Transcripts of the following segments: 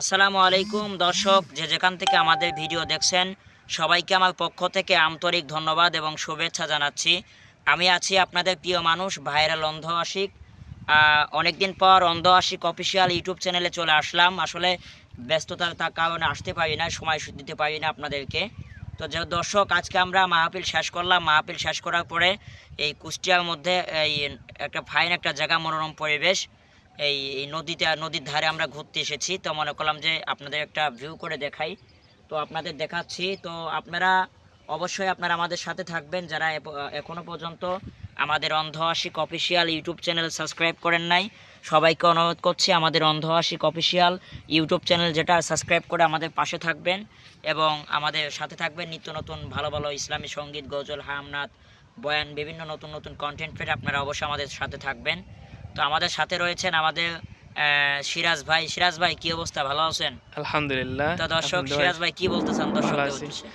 আসসালামু আলাইকুম, দর্শক, যে যেখান থেকে আমাদের ভিডিও দেখছেন, সবাইকে আমার পক্ষ থেকে আন্তরিক ধন্যবাদ এবং শুভেচ্ছা জানাচ্ছি। আমি আছি আপনাদের প্রিয় মানুষ, ভাইরাল অন্ধ আশিক। অনেকদিন পর অন্ধ আশিক অফিসিয়াল ইউটিউব চ্যানেলে চলে আসলাম। আসলে ব্যস্ততার তার কারণে আসতে পারি না, সময় দিতে পারি না আপনাদেরকে। তো যে দর্শক, আজকে আমরা মাহফিল শেষ করলাম। মাহফিল শেষ করার পরে এই কুষ্টিয়ার মধ্যে এই একটা ফাইন একটা জায়গা, মনোরম পরিবেশ। এই নদীতে নদীর ধারে আমরা ঘুরতে এসেছি। তো মনে করলাম যে আপনাদের একটা ভিউ করে দেখাই। তো আপনাদের দেখাচ্ছি। তো আপনারা অবশ্যই আপনারা আমাদের সাথে থাকবেন। যারা এখনও পর্যন্ত আমাদের Andho Ashik official YouTube channel subscribe করেন নাই, সবাইকে অনুরোধ করছি আমাদের Andho Ashik official YouTube channel যেটা, সাবস্ক্রাইব করে আমাদের পাশে থাকবেন এবং আমাদের সাথে থাকবেন নিত্য নতুন ভালো ভালো ইসলামী সংগীত, গজল হামনাথ বয়ান, বিভিন্ন নতুন নতুন কন্টেন্ট পেয়ে আপনারা অবশ্যই আমাদের সাথে থাকবেন। তো আমাদের সাথে রয়েছেন আমাদের সিরাজ ভাই। সিরাজ ভাই কি অবস্থা? ভালো আছেন? আলহামদুলিল্লাহ। তো দর্শক সিরাজ ভাই কি বলতে চান দর্শকদের উদ্দেশ্যে?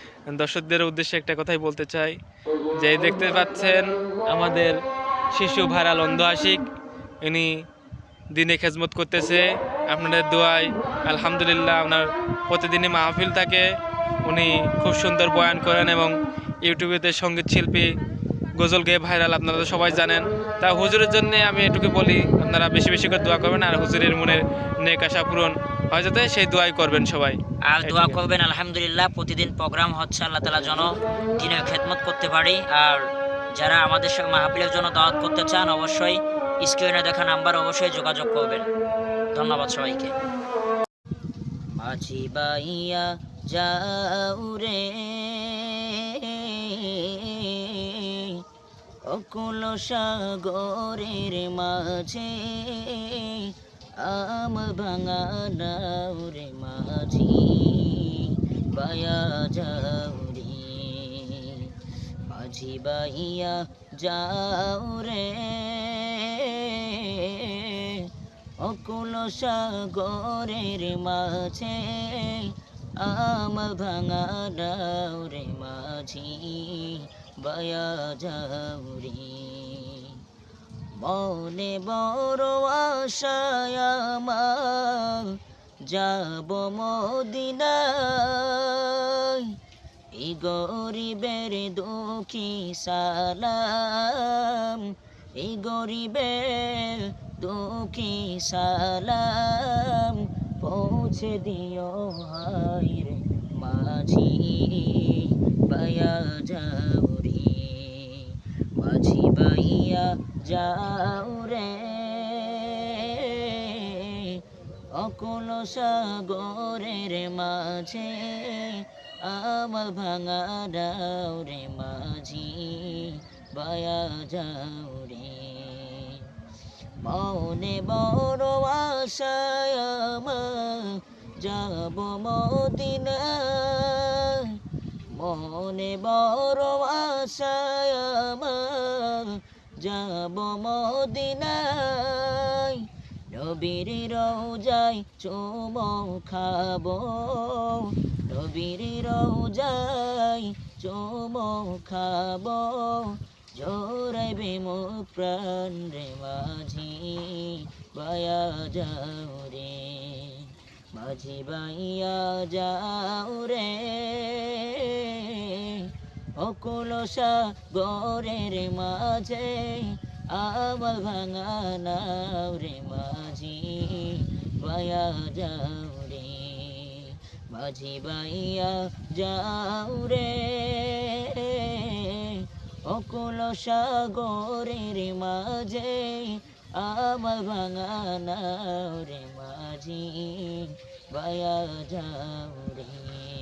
দর্শকদের উদ্দেশ্যে একটা কথাই বলতে চাই। যে দেখতে পাচ্ছেন আমাদের শিশু ভাইরাল অন্ধ আশিক। ইনি দিনে খেজমত করতেছে। আপনাদের দোয়ায় আলহামদুলিল্লাহ আপনার প্রতিদিনই মাহফিল থাকে। উনি খুব সুন্দর বয়ান করেন এবং ইউটিউবেতে সংগীত শিল্পী গজল গেয়ে ভাইরাল আপনারা তো সবাই জানেন। তা হুজুরের জন্য আমি এটুকু বলি আপনারা বেশি বেশি করে দোয়া করবেন আর হুজুরের মনের নেক আশা পূরণ হয় যাতে সেই দোয়াই করবেন সবাই। আর দোয়া করবেন আলহামদুলিল্লাহ প্রতিদিন প্রোগ্রাম হচ্ছে আল্লাহ তালা যেন দিনের খেদমত করতে পারি। আর যারা আমাদের সঙ্গে মাহফিলের জন্য দাওয়াত করতে চান অবশ্যই স্ক্রিনে দেখা নাম্বার অবশ্যই যোগাযোগ করবেন। ধন্যবাদ সবাইকে। মাঝি বাইয়া যাও রে। অকুল সাগরের মাঝে, আম ভাঙা নাও রে মাঝি, বায়া যাও রে মাঝি বাইয়া যাও রে অকুল সাগরের মাঝে, আম ভাঙা নাও রে মাঝি বায়া মনে বড় আশায় আমার যাব মদিনায়। এই গরিবের দুঃখী সালাম এই গরিবের দুঃখী সালাম, পৌঁছে দিও হাই রে মাঝি যাও রে মাঝি বাইয়া যাও রে। অকুল সাগরের মাঝে আমার ভাঙা দাও রে মাঝি, বায়া যাও রে। মনে বড় আশায় যাব মদিনায় মনে বড় আশায় যাব মদিনায়, নবীর রোজায় চুম খাব। নবীর রোজায় চুম খাব। জোরাইবে মো প্রাণ রে মাঝি বায়া যাও রে। মাঝি বাইয়া যাও রে। অকুল সাগরের মাঝে আমার ভাঙা নাও রে মাঝি, বায়া যাও রে, মাঝি বাইয়া যাও রে। অকুল সাগরের মাঝে আমার ভাঙা রে মাঝি, বায়া যাও রে।